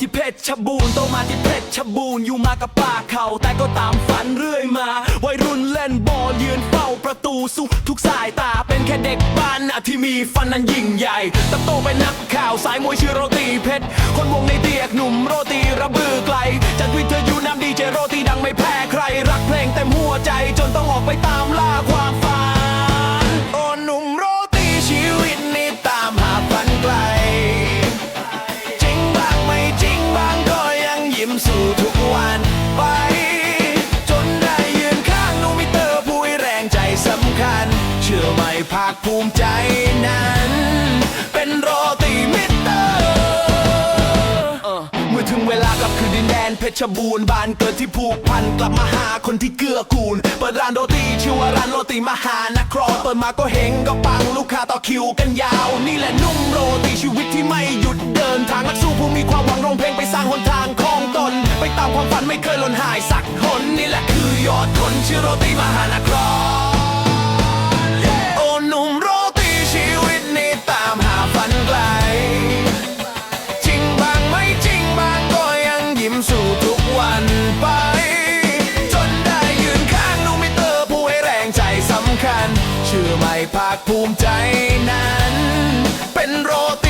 ที่เพชรชบูรณ์โตมาที่เพชรชบูรณ์อยู่มากับป่าเขาแต่ก็ตามฝันเรื่อยมา วัยรุ่นเล่นบอลยืนเฝ้าประตูสู้ทุกสายตาเป็นแค่เด็กบ้านนะที่มีฟันนั้นยิ่งใหญ่ติบโตเป็นนักข่าวสายมวยชื่อโรตีเพชร คนวงในเตียกหนุ่มโรตีระบือไกลจากวิทยุน้ำดีเจโรตีดังไม่แพ้ใคร รักเพลงเต็มหัวใจจนต้องออกไปตามล่าาคภูมิใจนั้น เป็นโรตีมิเตอร์เมื่อถึงเวลากลับคืนดินแดนเพชรบูรณ์บ้านเกิดที่ผูกพันกลับมาหาคนที่เกื้อกูล เปิดร้านโรตีชื่อว่าร้านโรตีมหานครเปิดมาก็เฮงก็ปังลูกค้าต่อคิวกันยาว นี่แหละนุ่มโรตีชีวิตที่ไม่หยุดเดินทางนักสู้ผู้มีความหวังร้องเพลงไปสร้างหนทางของตน ไปตามความฝันไม่เคยหล่นหายสักคนนี่แหละคือยอดคนชื่อโรตีมหานคร วันไป จนได้ยืนข้างนูมิเตอร์ผู้ให้แรงใจสำคัญเชื่อใหมภาคภูมิใจนั้น เป็นโรตีมิเต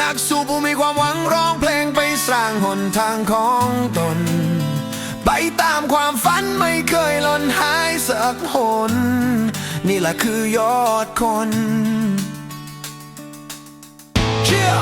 นักสู้ผู้มีความหวังร้องเพลงไปสร้างหนทางของตน ไปตามความฝันไม่เคยหล่นหายสักหน นี่แหละคือยอดคน เชื่อ